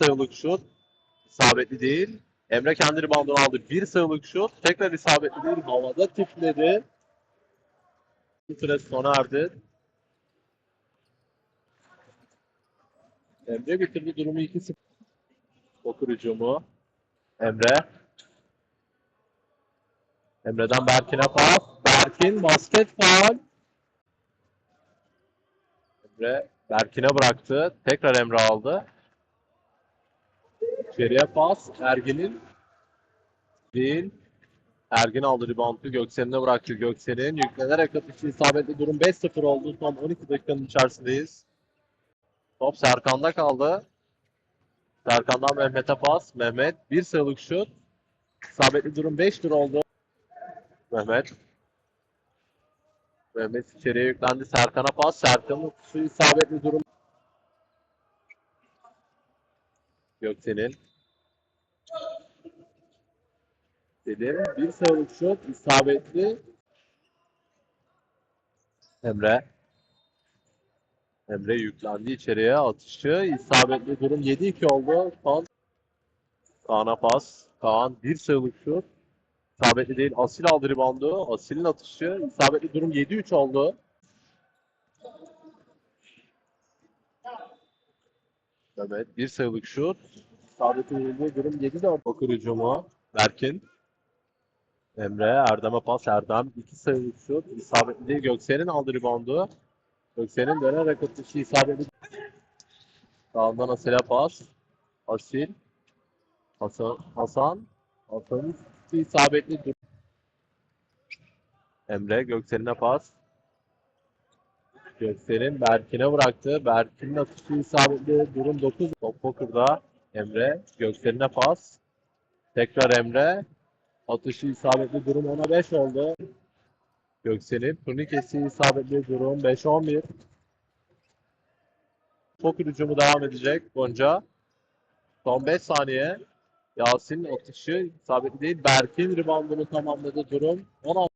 sayılık şut. İsabetli değil. Emre kendi reboundunu aldı. Bir sayılık şut. Tekrar isabetli değil. Havada tipledi. Bu süre sona erdi. Emre bitirdi durumu 2-0. Okur hücumu. Emre. Emre'den Berkin'e pas. Berkin basket faul. Emre Berkin'e bıraktı. Tekrar Emre aldı. İçeriye pas. Ergin'in değil. Ergin aldı reboundu. Göksel'ine bıraktı. Göksel'in yüklenerek atışı isabetli durum 5-0 oldu. Son 12 dakikanın içerisindeyiz. Top Serkan'da kaldı. Serkan'dan Mehmet'e pas. Mehmet bir sayılık şut. İsabetli durum 5-1 oldu. Mehmet. Mehmet içeriye yüklendi. Serkan'a pas. Serkan'ın su isabetli durum. Göksel'in. Selim bir sayılık şut. isabetli. Emre. Emre yüklendi içeriye. Atışı isabetli durum 7-2 oldu. Kaan. Kaan'a pas. Kaan bir sayılık şut. İsabetli değil. Asil aldı reboundu. Asil'in atışı. isabetli durum 7-3 oldu. Mehmet bir sayılık şut. İsabetli değil. Durum 7-4. Bakır hücumu. Berkin. Emre. Erdem'e pas. Erdem. iki sayılık şut. İsabetli değil. Göksel'in aldı reboundu. Göksel'in dönerek atışı isabetli. Sağından Asil'e pas. Asil. Hasan. Hasan. Hasan'ın isabetli dur. Emre Göksel'ine pas. Göksel'in Berkin'e bıraktı. Berkin'in atışı isabetli. Durum 9. Top poker'da. Emre Göksel'ine pas. Tekrar Emre. Atışı isabetli durum 10'a 5 oldu. Göksel'in turnikesi isabetli durum 5-11. Poker hücumu devam edecek Gonca. Son 5 saniye. Yasin'in atışı isabetli değil. Berk'in reboundunu tamamladı durum. 16